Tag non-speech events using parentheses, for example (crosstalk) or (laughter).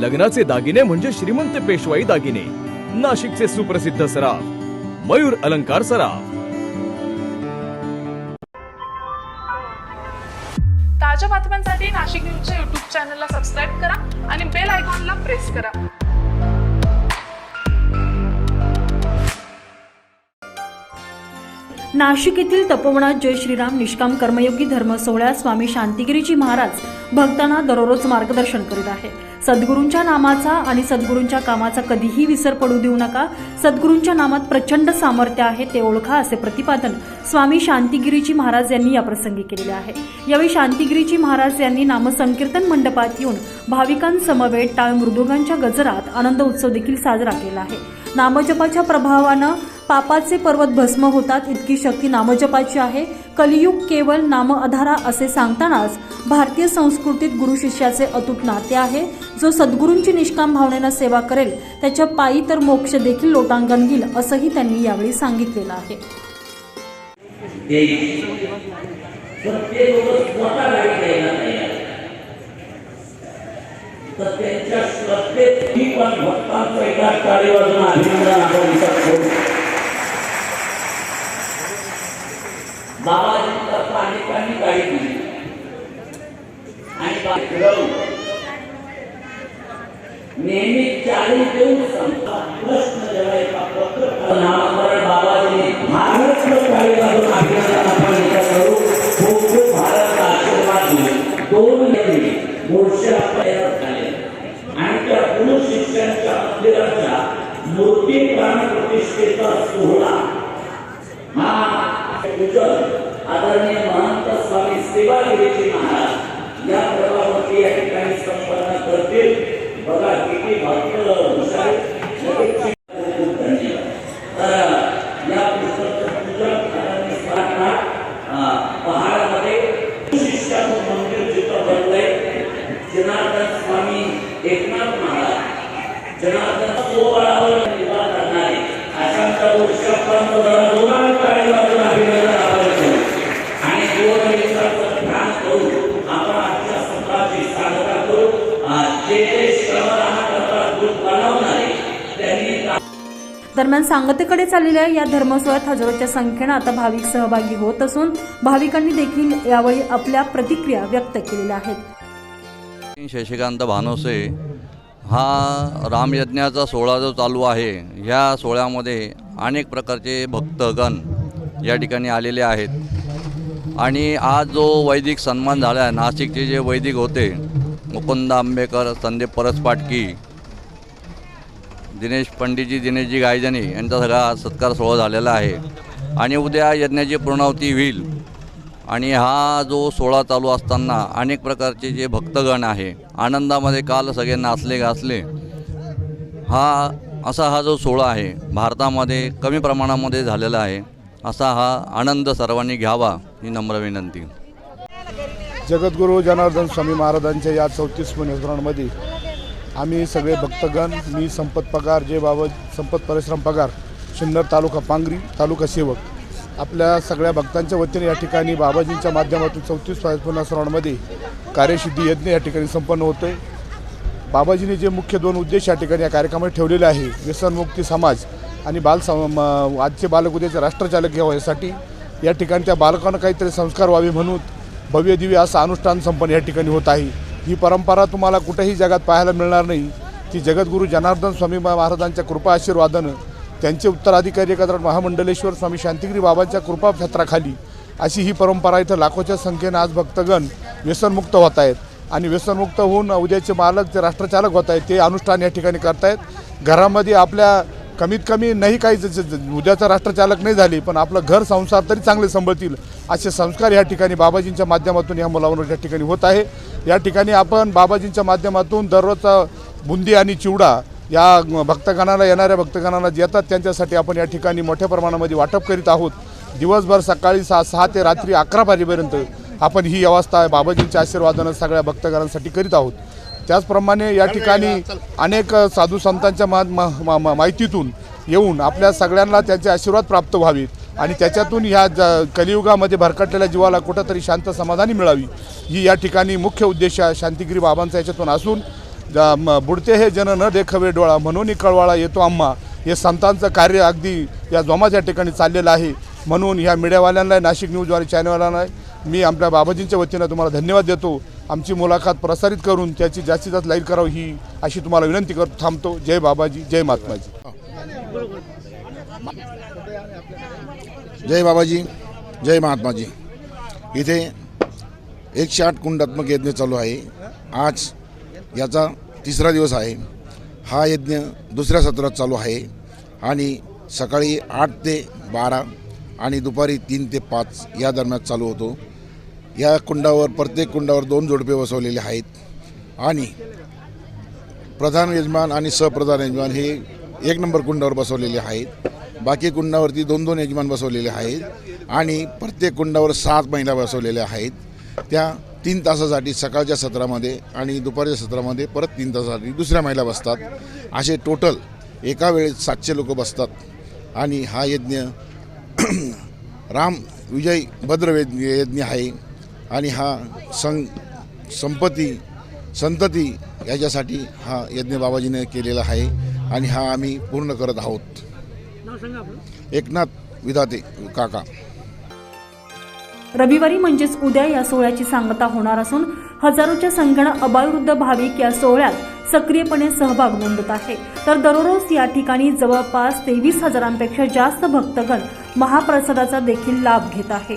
लग्नाचे दागिने म्हणजे श्रीमंत पेशवाई दागिने. नाशिकचे सुप्रसिद्ध सराफ. मयूर अलंकार सराफ. ताज्या बातम्यांसाठी नाशिक न्यूजच्या युट्यूब चॅनलला सबस्क्राईब करा आणि बेल आयकॉनला प्रेस करा. नाशिक येथील तपोवनात जय श्रीराम निष्काम कर्मयोगी धर्म सोहळ्यात स्वामी शांतिगिरीजी महाराज भक्तांना दररोज मार्गदर्शन करीत आहे सद्गुरूंच्या नामाचा आणि सद्गुरूंच्या कामाचा कधीही विसर पडू देऊ नका. सद्गुरूंच्या नामात प्रचंड सामर्थ्य आहे ते ओळखा असे प्रतिपादन स्वामी शांतिगिरीजी महाराज यांनी या प्रसंगी केलेले आहे. यावेळी शांतिगिरीजी महाराज यांनी नामसंकीर्तन मंडपात येऊन भाविकांसमवेत टाळ मृदुगांच्या गजरात आनंद उत्सव देखील साजरा केला आहे. नामजपाच्या प्रभावानं पापाचे पर्वत भस्म होतात इतकी शक्ती नामजपाची आहे. कलियुग केवळ नाम अधारा असे सांगतानाच भारतीय संस्कृतीत गुरु शिष्याचे अतूट नाते आहे. जो सद्गुरूंची निष्काम भावनेनं सेवा करेल त्याच्या पायी तर मोक्ष देखील लोटांगण घेईल असंही त्यांनी यावेळी सांगितलेलं आहे. देईल तर ते लोक स्वतः गाडी द्यायला तयार तर त्यांच्या श्रद्धेत मी पण भक्तांचं एका टाळी वाजून अभिनंदन आपण इथं करू बाबाजींचा अनेकांनी गाडी दिली आणि फिरवून नेहमी चालू देऊन सांगता प्रश्न जेव्हा एका बाबाजीने महाराष्ट्र अभिनंदन आपण करू. खूप खूप भारत आशीर्वाद देऊ दोन नेते मोर्चा तयार झाले. आणि त्या गुरु शिष्यांच्या मंदिराच्या मूर्ती प्राण प्रतिष्ठेचा सोहळा. हा पूजन आदरणीय महंत स्वामी सेवागिरीजी महाराज या प्रभावती या ठिकाणी संपन्न करतील. बघा किती भक्त हुशार खूप धन्यवाद. तर या पुस्तकाचं आदरणीय स्वामीनाथ, पहाडामध्ये शिष्याचं मंदिर जिथं बनलंय. जनार्दन स्वामी एकनाथ महाराज. जनार्दन सोहळावर निवास करणारे आशांचा पुरुषापर्यंत जरा दरम्यान सांगतेकडे चाललेल्या या धर्मसोहळ्यात हजारोच्या संख्येनं आता भाविक सहभागी होत असून भाविकांनी देखील यावेळी आपल्या प्रतिक्रिया व्यक्त केलेल्या आहेत. शशिकांत भानोसे हा रामयज्ञाचा सोहळा जो चालू आहे ह्या सोहळ्यामध्ये अनेक प्रकारचे भक्तगण या ठिकाणी आलेले आहेत. आणि आज जो वैदिक सन्मान झाला आहे नाशिकचे जे वैदिक होते मुकुंद आंबेकर संदीप परसपाटकी दिनेश पंडितजी दिनेशजी गायजानी यांचा सगळा सत्कार सोहळा झालेला आहे. आणि उद्या यज्ञाची पूर्णावती होईल. आणि हा जो सोहळा चालू असताना अनेक प्रकारचे जे भक्तगण आहे आनंदामध्ये काल सगळे नाचले गाचले हा असा हा जो सोहळा आहे भारतामध्ये कमी प्रमाणामध्ये झालेला आहे असा हा आनंद सर्वांनी घ्यावा ही नम्र विनंती. जगद्गुरू जनार्दन स्वामी महाराजांच्या या चौतीस स्मरणामध्ये आम्ही सगळे भक्तगण मी संपत पगार जे बाबत संपत परिश्रम पगार सिन्नर तालुका पांगरी तालुका सेवक. आपल्या सगळ्या भक्तांच्या वतीने या ठिकाणी बाबाजींच्या माध्यमातून चौतीस स्मरणामध्ये कार्यसिद्धी यज्ञ या ठिकाणी संपन्न होतोय. बाबाजीने जे मुख्य दोन उद्देश या ठिकाणी या कार्यक्रमात ठेवलेले आहे व्यसनमुक्ती समाज आणि बाल सम- म- आजचे बालक उद्याचे राष्ट्रचालक घ्यावं यासाठी या ठिकाणी त्या बालकांना काहीतरी संस्कार व्हावे म्हणून भव्य दिव्य असं अनुष्ठान संपन्न या ठिकाणी होत आहे. ही परंपरा तुम्हाला कुठेही जगात पाहायला मिळणार नाही. ती जगद्गुरू जनार्दन स्वामी महाराजांच्या कृपा आशीर्वादानं त्यांचे उत्तराधिकारी एकत्र महामंडलेश्वर स्वामी शांतिगिरी बाबांच्या कृपा छत्राखाली अशी ही परंपरा इथं लाखोच्या संख्येनं आज भक्तगण व्यसनमुक्त होत आहेत. आणि व्यसनमुक्त होऊन उद्याचे मालक जे राष्ट्रचालक होत आहेत ते अनुष्ठान या ठिकाणी करतायत घरामध्ये आपल्या कमीत कमी नाही काही उद्याचा राष्ट्रचालक नाही झाली पण आपलं घर संसार तरी चांगले संभळतील असे संस्कार या ठिकाणी बाबाजींच्या माध्यमातून या मुलावर या ठिकाणी होत आहे. या ठिकाणी आपण बाबाजींच्या माध्यमातून दररोजचा बुंदी आणि चिवडा या भक्तगणाला येणाऱ्या भक्तगणाला येतात त्यांच्यासाठी आपण या ठिकाणी मोठ्या प्रमाणामध्ये वाटप करीत आहोत. दिवसभर सकाळी सहा सहा ते रात्री अकरा वाजेपर्यंत आपण ही व्यवस्था बाबाजींच्या आशीर्वादानं सगळ्या भक्तगणांसाठी करीत आहोत. त्याचप्रमाणे या ठिकाणी अनेक साधू संतांच्या मा माहितीतून येऊन आपल्या सगळ्यांना त्यांचे आशीर्वाद प्राप्त व्हावेत. आणि त्याच्यातून ह्या ज कलियुगामध्ये भरकटलेल्या जीवाला कुठंतरी शांत समाधानी मिळावी. ही या ठिकाणी मुख्य उद्देश शांतिगिरी बाबांचा याच्यातून असून बुडते हे जन न देखवे डोळा म्हणून कळवाळा येतो आम्हा. हे संतांचं कार्य अगदी या जोमाच्या ठिकाणी चाललेलं आहे. म्हणून ह्या मीडियावाल्यांना नाशिक न्यूजवाले चॅनलवाल्यांना मी आपल्या बाबाजींच्या वतीनं तुम्हाला धन्यवाद देतो. आमची मुलाखत प्रसारित करून त्याची जास्तीत जास्त लाईव्ह करावी ही अशी तुम्हाला विनंती करतो. थांबतो. जय बाबाजी. जय महात्माजी. जय बाबाजी. जय महात्माजी. इथे एकशे आठ कुंडात्मक यज्ञ चालू आहे. आज याचा तिसरा दिवस आहे. हा यज्ञ दुसऱ्या सत्रात चालू आहे. आणि सकाळी आठ ते बारा आणि दुपारी तीन ते पाच या दरम्यान चालू होतो. या कुंडावर प्रत्येक कुंडावर दोन जोडपे बसवलेले आहेत. आणि प्रधान यजमान आणि सहप्रधान यजमान हे एक नंबर कुंडावर बसवलेले आहेत. बाकी कुंडावरती दोन दोन यजमान बसवलेले आहेत. आणि प्रत्येक कुंडावर सात महिला बसवलेल्या आहेत. त्या तीन तासासाठी सकाळच्या सत्रामध्ये आणि दुपारच्या सत्रामध्ये परत तीन तासासाठी दुसऱ्या महिला बसतात. असे टोटल एका वेळेस सातशे लोक बसतात. आणि हा यज्ञ (clears throat) राम विजय भद्र यज्ञ आहे. आणि हा सं संपत्ती संतती याच्यासाठी हा यज्ञ बाबाजीने केलेला आहे आणि हा आम्ही पूर्ण करत आहोत. एकनाथ विधाते काका. रविवारी म्हणजेच उद्या या सोहळ्याची सांगता होणार असून हजारोच्या संख्येनं अबालवृद्ध भाविक या सोहळ्यात सक्रियपणे सहभाग नोंदवत आहे. तर दररोज या ठिकाणी जवळपास तेवीस हजारांपेक्षा जास्त भक्तगण महाप्रसादाचा देखील लाभ घेत आहे.